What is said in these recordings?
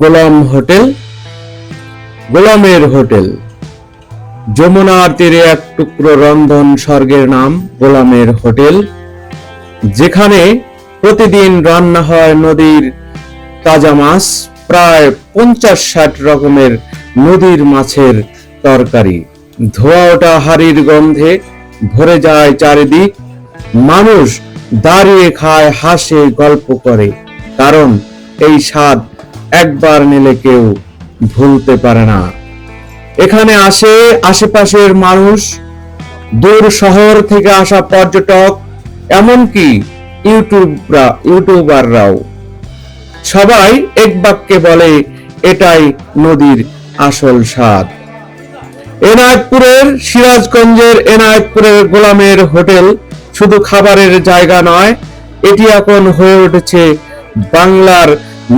গোলাম hotel, গোলামের hotel. যমুনার তীরে এক টুকরো রন্ধন স্বর্গের নাম গোলামের হোটেল, যেখানে প্রতিদিন রান্না হয় নদীর তাজা মাছ, প্রায় পঞ্চাশ ষাট রকমের নদীর মাছের তরকারি। ধোয়া ওটা হাড়ির গন্ধে ভরে যায় চারিদিক। মানুষ দাঁড়িয়ে খায় হাসে গল্প করে, কারণ এই স্বাদ একবার নিলে কেউ ভুলতে পারে না। এখানে আসে আশেপাশের মানুষ, দূর শহর থেকে আসা পর্যটক, এমনকি ইউটিউবরা, ইউটিউবাররাও। সবাই এক বাক্যে বলে, এটাই নদীর আসল স্বাদ। এনায়তপুরের সিরাজগঞ্জের এনায়তপুরের গোলামের হোটেল শুধু খাবারের জায়গা নয়, এটি এখন হয়ে উঠেছে বাংলার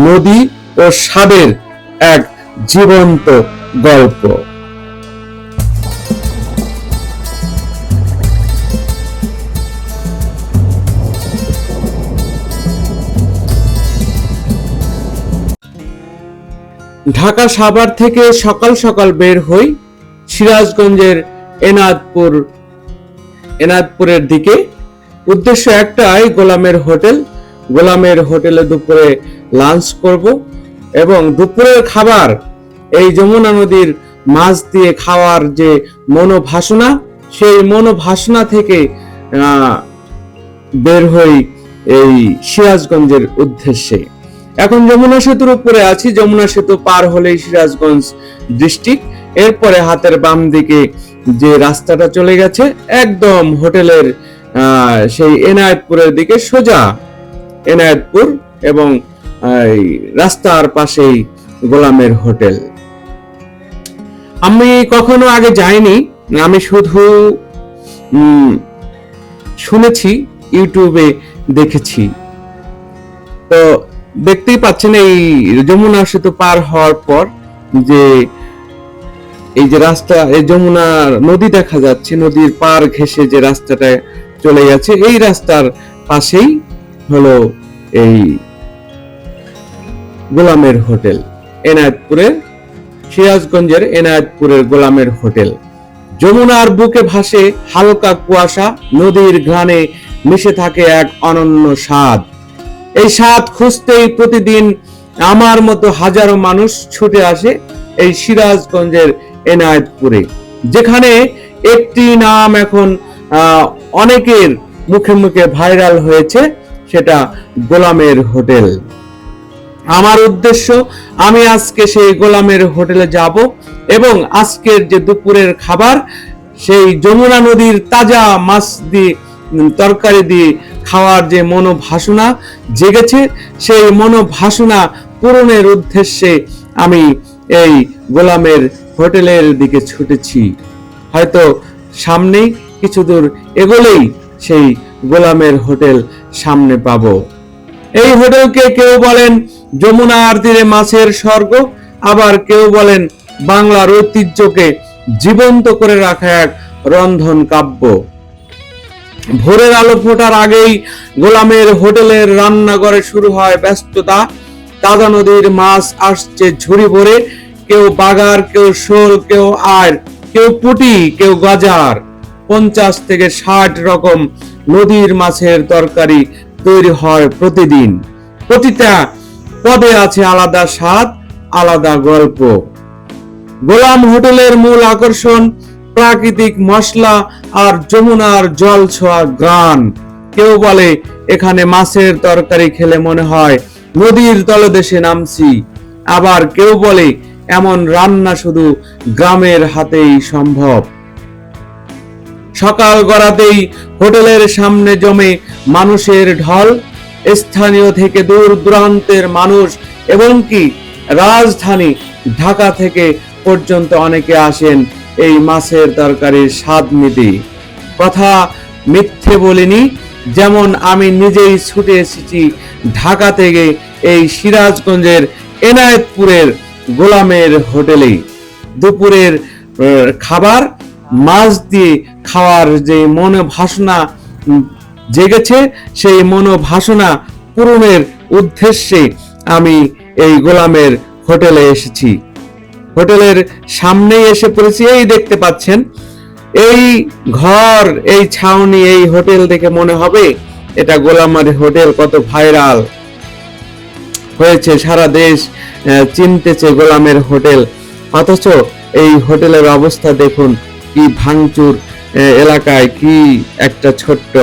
নদী ও স্বাদের এক জীবন্ত গল্প। ঢাকা সাভার থেকে সকাল সকাল বের হই সিরাজগঞ্জের এনাদপুর। এনাদপুরের দিকে। উদ্দেশ্য একটাই, গোলামের হোটেল। গোলামের হোটেলে দুপুরে লাঞ্চ করব। এবং দুপুরের খাবার, এই যমুনা নদীর মাছ দিয়ে খাওয়ার যে মনোভাসনা, সেই মনোভাসনা থেকে বের হই এই সিরাজগঞ্জের উদ্দেশ্যে। এখন যমুনা সেতুর উপরে আছি, যমুনা সেতু পার হলেই সিরাজগঞ্জ ডিস্ট্রিক্ট। এরপরে হাতের বাম দিকে যে রাস্তাটা চলে গেছে, একদম হোটেলের সেই এনায়েতপুরের দিকে সোজা। এনায়েতপুর এবং রাস্তার পাশেই গোলামের হোটেল। আমি কখনো আগে যাইনি, আমি শুধু শুনেছি, ইউটিউবে দেখেছি। তো দেখতেই পাচ্ছেন, এই যমুনা সেতু পার হওয়ার পর যে এই যে রাস্তা, এই যমুনা নদী দেখা যাচ্ছে, নদীর পার ঘেঁষে যে রাস্তাটা চলে গেছে, এই রাস্তার পাশেই হলো এই গোলামের হোটেল এনায়েতপুরের সিরাজগঞ্জের এনায়েতপুরের গোলামের হোটেল। যমুনার বুকে ভাসে হালকা কুয়াশা, নদীর ঘ্রাণে মিশে থাকে এক অনন্য স্বাদ। এই স্বাদ খুঁজতেই প্রতিদিন আমার মতো হাজারো মানুষ ছুটে আসে এই সিরাজগঞ্জের এনায়েতপুরে, যেখানে একটি নাম এখন অনেকের মুখে মুখে ভাইরাল হয়েছে, সেটা গোলামের হোটেল। আমার উদ্দেশ্য, আমি আজকে সেই গোলামের হোটেলে যাব এবং আজকের যে দুপুরের খাবার, সেই যমুনা নদীর তাজা মাছ দিয়ে তরকারি দিয়ে খাওয়ার যে মনোভাসনা জেগেছে, সেই মনোভাসনা পূরণের উদ্দেশ্যে আমি এই গোলামের হোটেলের দিকে ছুটেছি। হয়তো সামনেই, কিছু দূর এগোলেই সেই গোলামের হোটেল সামনে পাবো। এই হোটেলকে কেউ বলেন যমুনার তীরে মাছের স্বর্গ, আবার কেউ বলেন বাংলার ঐতিহ্যকে জীবন্ত করে রাখা এক রন্ধন কাব্য। ভোরের আলো ফোটার আগেই গোলামের হোটেলের রান্নাঘরে শুরু হয় ব্যস্ততা। তাজা নদীর মাছ আসছে ঝুড়ি ভরে, কেউ বাগার, কেউ শোল, কেউ আর, কেউ পুটি, কেউ গজার। পঞ্চাশ থেকে ষাট রকম নদীর মাছের তরকারি তৈরি হয় প্রতিদিন। প্রতিটা পদে আছে আলাদা স্বাদ, আলাদা গল্প। গোলাম হোটেলের মূল আকর্ষণ প্রাকৃতিক মশলা আর যমুনার জল ছোঁয়া গান। কেউ বলে, এখানে মাছের তরকারি খেলে মনে হয় নদীর তলদেশে নামছি। আবার কেউ বলে, এমন রান্না শুধু গ্রামের হাতেই সম্ভব। সকাল গড়াতেই হোটেলের সামনে জমে মানুষের ঢল। স্থানীয় থেকে দূর দূরান্তের মানুষ এবং কি রাজধানী ঢাকা থেকে পর্যন্ত অনেকে আসেন এই মাছের তরকারির স্বাদ নিতে। কথা মিথ্যে বলিনি, যেমন আমি নিজেই ছুটে এসেছি ঢাকা থেকে এই সিরাজগঞ্জের এনায়েতপুরের গোলামের হোটেলে দুপুরের খাবার মাছ দিয়ে খাওয়ার যে মনোভাসনা উম, জেগেছে সেই মনোভাসনা পূরণের উদ্দেশ্যে আমি এই গোলামের হোটেলে এসেছি। হোটেলের সামনেই এসে পড়েছি এই দেখতে পাচ্ছেন। এই ঘর এই ছাউনি এই হোটেল দেখে মনে হবে এটা গোলামারি হোটেল কত ভাইরাল। হয়েছে সারা দেশ চিনতেছে গোলামের হোটেল। অথচ এই হোটেলের অবস্থা দেখুন কি ভাঙচুর এলাকায় কি একটা ছোট্ট,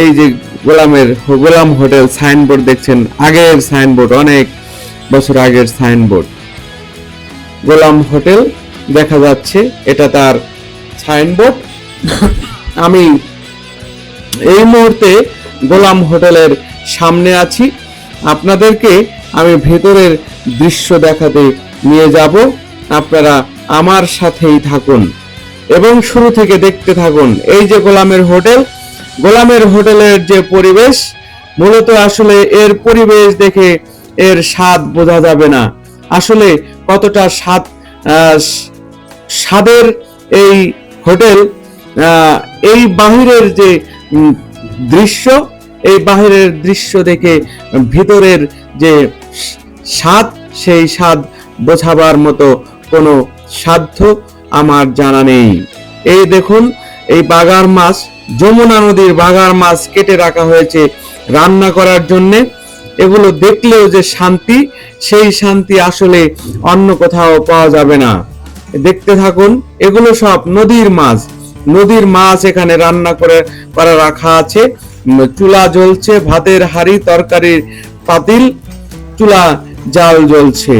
এই যে গোলামের গোলাম হোটেল সাইনবোর্ড দেখছেন, আগের সাইনবোর্ড, অনেক বছর আগের সাইনবোর্ড। গোলাম হোটেল দেখা যাচ্ছে, এটা তার সাইনবোর্ড। আমি এই মুহূর্তে গোলাম হোটেলের সামনে আছি। আপনাদেরকে আমি ভেতরের দৃশ্য দেখাতে নিয়ে যাব। আপনারা আমার সাথেই থাকুন। এবং শুরু থেকে দেখতে থাকুন, এই যে গোলামের হোটেল, গোলামের হোটেলের যে পরিবেশ, মূলত আসলে এর পরিবেশ দেখে এর স্বাদ বোঝা যাবে না। আসলে কতটা স্বাদ স্বাদের এই হোটেল এই বাহিরের যে দৃশ্য, এই বাহিরের দৃশ্য দেখে ভিতরের যে স্বাদ, সেই স্বাদ বোঝাবার মতো কোনো সাধ্য আমার জানা নেই। এই দেখুন, এই বাগার মাছ, যমুনা নদীর বাগার মাছ কেটে রাখা হয়েছে রান্না করার জন্যে। এগুলো দেখলেও যে শান্তি, সেই শান্তি আসলে অন্য কোথাও পাওয়া যাবে না। দেখতে থাকুন, এগুলো সব নদীর মাছ। নদীর মাছ এখানে রান্না করে, করা রাখা আছে। চুলা জ্বলছে, ভাতের হাড়ি, তরকারির পাতিল, চুলা জাল জ্বলছে।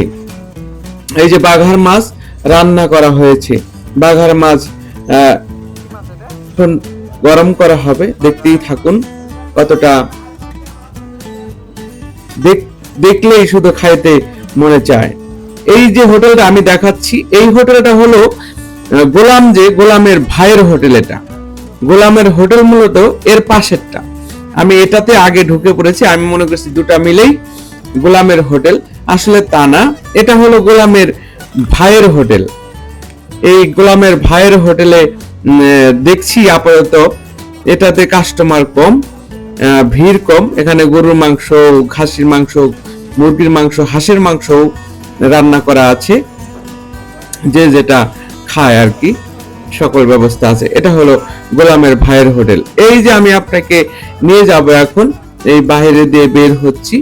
এই যে বাঘার মাছ রান্না করা হয়েছে। বাঘার মাছ গরম করা হবে। দেখতেই থাকুন কতটা দেখলেই শুধু খাইতে মনে চায়। এই যে হোটেলটা আমি দেখাচ্ছি, এই হোটেলটা হলো গোলাম যে গোলামের ভাইয়ের হোটেল এটা। গোলামের হোটেল মূলত এর পাশেরটা। আমি এটাতে আগে ঢুকে পড়েছি, আমি মনে করছি দুটা মিলেই গোলামের হোটেল। আসলে তা না, এটা হলো গোলামের ভাইয়ের হোটেল। এই গোলামের ভাইয়ের হোটেলে দেখছি আপাতত এটাতে কাস্টমার কম ভিড় কম। এখানে গরুর মাংস, খাসির মাংস, মুরগির মাংস, হাঁসের মাংস রান্না করা আছে। যে যেটা খায় আর কি, সকল ব্যবস্থা আছে। এটা হলো গোলামের ভাইয়ের হোটেল। এই যে আমি আপনাকে নিয়ে যাব এখন, এই বাইরে দিয়ে বের হচ্ছি।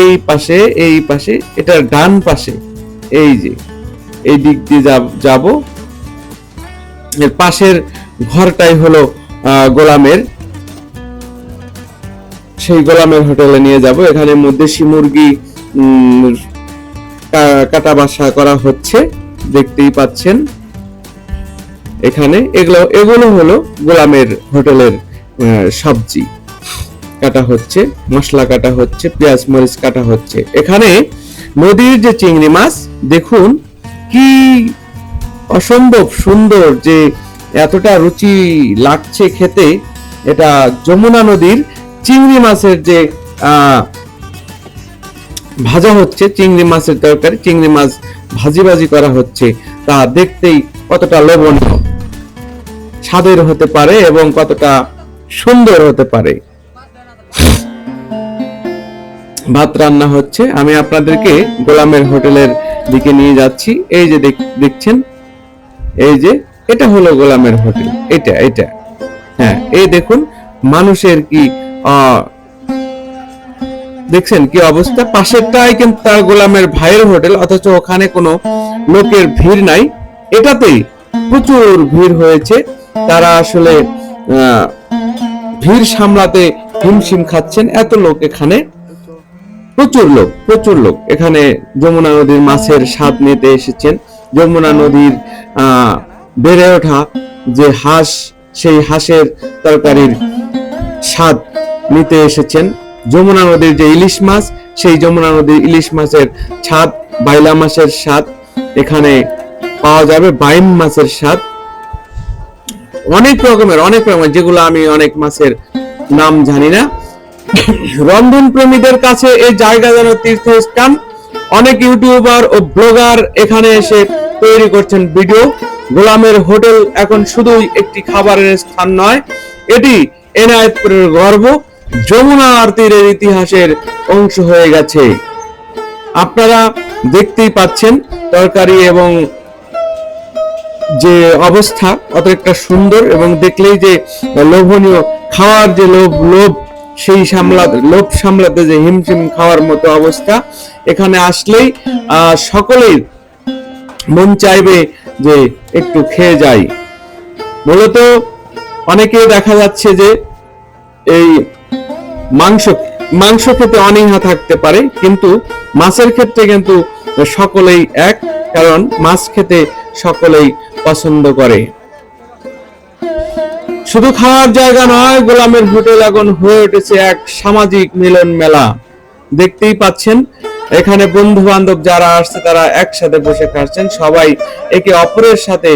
এই পাশে এই পাশে, এটার ডান পাশে এই যে, এই দিক দিয়ে যাব- এর পাশের ঘরটাই হলো গোলামের। সেই গোলামের হোটেলে নিয়ে যাব। এখানে মধ্যেশি মুরগি কাটা বাসা করা হচ্ছে, দেখতেই পাচ্ছেন। এখানে এগুলো এগুলো হলো গোলামের হোটেলের সবজি। কাটা হচ্ছে, মশলা কাটা হচ্ছে, পেঁয়াজ, মরিচ কাটা হচ্ছে। এখানে নদীর যে চিংড়ি মাছ, দেখুন কি অসম্ভব সুন্দর যে এতটা রুচি লাগছে খেতে। এটা যমুনা নদীর চিংড়ি মাছের যে ভাজা হচ্ছে, চিংড়ি মাছের তরকারি, চিংড়ি মাছ ভাজি ভাজি করা হচ্ছে, তা দেখতেই কতটা লোভনীয়। স্বাদের হতে পারে এবং কতটা সুন্দর হতে পারে। ভাত রান্না হচ্ছে। আমি আপনাদেরকে গোলামের হোটেলের দিকে নিয়ে যাচ্ছি। এই যে দেখছেন? এই যে, এটা হলো গোলামের হোটেল। এটা এটা। হ্যাঁ এই দেখুন, মানুষের কি দেখছেন কি অবস্থা? পাশেরটাই কিন্তু তার গোলামের ভাইয়ের হোটেল, অথচ ওখানে কোনো লোকের ভিড় নাই। এটাতেই প্রচুর ভিড় হয়েছে। তারা আসলে ভিড় সামলাতে হিমশিম খাচ্ছেন। এত লোক এখানে। প্রচুর লোক প্রচুর লোক। এখানে যমুনা নদীর মাছের স্বাদ নিতে এসেছেন। যমুনা নদীর আহ, বেড়ে ওঠা যে হাঁস সেই হাঁসের তরকারির স্বাদ নিতে এসেছেন। যমুনা নদীর যে ইলিশ মাছ সেই যমুনা নদীর ইলিশ মাছের স্বাদ বাইলা মাছের স্বাদ এখানে পাওয়া যাবে বাইম মাছের স্বাদ। অনেক রকমের অনেক রকমের যেগুলো আমি অনেক মাছের নাম জানি না। রন্ধন প্রেমীদের কাছে এই জায়গা যেন তীর্থস্থান। অনেক ইউটিউবার ও ব্লগার এখানে এসে তৈরি করছেন ভিডিও। গোলামের হোটেল এখন শুধুই একটি খাবারের স্থান নয়, এটি এনায়েতপুরের গর্ব। যমুনা তীরের ইতিহাসের অংশ হয়ে গেছে। আপনারা দেখতেই পাচ্ছেন তরকারি এবং যে অবস্থা অত একটা সুন্দর এবং দেখলেই যে লোভনীয়, খাওয়ার যে লোভ লোভ সেই সামলাতে লোভ সামলাতে যে হিমশিম খাওয়ার মতো অবস্থা এখানে আসলেই সকলেই মন চাইবে যে একটু খেয়ে যাই। মূলত অনেকে দেখা যাচ্ছে যে এই মাংস মাংস খেতে অনীহা থাকতে পারে, কিন্তু মাছের ক্ষেত্রে কিন্তু সকলেই এক, কারণ মাছ খেতে সকলেই পছন্দ করে। শুধু খাওয়ার জায়গা নয়, গোলামের হোটেল এখন হয়ে উঠেছে এক সামাজিক মিলন মেলা। দেখতেই পাচ্ছেন, এখানে বন্ধু বান্ধব যারা আসছে, তারা একসাথে বসে খাচ্ছেন। সবাই একে অপরের সাথে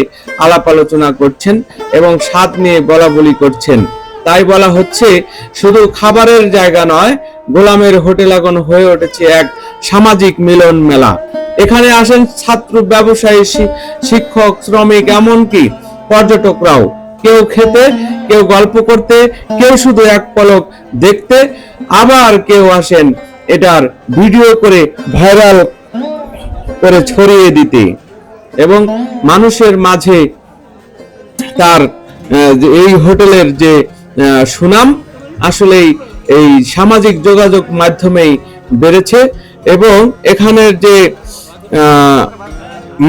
আলাপ আলোচনা করছেন এবং স্বাদ নিয়ে বলা বলি করছেন। তাই বলা হচ্ছে, শুধু খাবারের জায়গা নয়, গোলামের হোটেল এখন হয়ে উঠেছে এক সামাজিক মিলন মেলা। এখানে আসেন ছাত্র, ব্যবসায়ী শিক্ষক, শ্রমিক, এমনকি পর্যটকরাও। কেউ খেতে, কেউ গল্প করতে, কেউ শুধু এক পলক দেখতে, আবার কেউ আসেন এটার ভিডিও করে ভাইরাল করে ছড়িয়ে দিতে। এবং মানুষের মাঝে তার এই হোটেলের যে সুনাম আসলেই এই সামাজিক যোগাযোগ মাধ্যমেই বেড়েছে এবং এখানের যে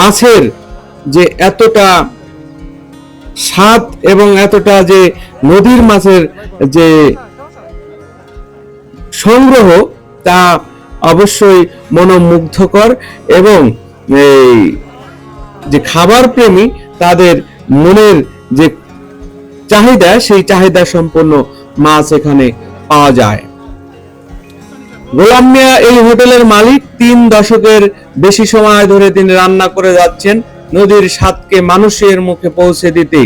মাছের যে এতটা স্বাদ এবং এতটা যে নদীর মাছের যে সংগ্রহ, তা অবশ্যই মনোমুগ্ধকর এবং এই যে খাবার প্রেমী, তাদের মনের যে চাহিদা, সেই চাহিদা সম্পন্ন মাছ এখানে পাওয়া যায়। গোলাম মিয়া এই হোটেলের মালিক, তিন দশকের বেশি সময় ধরে তিনি রান্না করে যাচ্ছেন। নদীর স্বাদকে মানুষের মুখে পৌঁছে দিতে।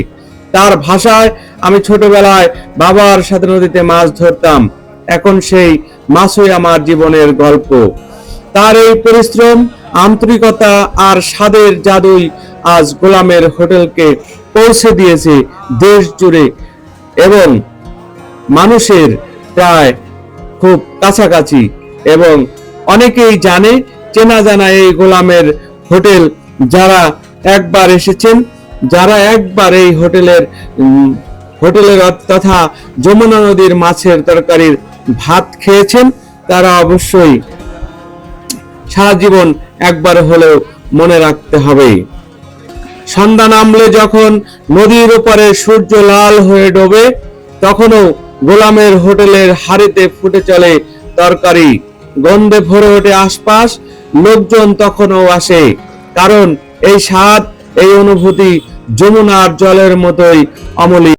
তার ভাষায় আমি ছোটবেলায় বাবার সাথে নদীতে মাছ ধরতাম। এখন সেই মাছই আমার জীবনের গল্প। তার এই পরিশ্রম, আন্তরিকতা আর স্বাদের জাদুই আজ গোলামের হোটেলকে পৌঁছে দিয়েছে দেশ জুড়ে এবং মানুষের প্রায় খুব কাছাকাছি এবং অনেকেই জানে, চেনা জানা এই গোলামের হোটেল যারা একবার এসেছেন, যারা একবার এই হোটেলের হোটেলের তথা যমুনা নদীর মাছের তরকারির ভাত খেয়েছেন, তারা অবশ্যই সারা জীবন একবার হলেও মনে রাখতে হবে। সন্ধ্যা নামলে যখন নদীর উপরে সূর্য লাল হয়ে ডোবে, তখনও গোলামের হোটেলের হাড়িতে ফুটে চলে তরকারি। গন্ধে ভরে ওঠে আশপাশ, লোকজন তখনও আসে, কারণ এই স্বাদ এই অনুভূতি যমুনার জলের মতোই অমলিক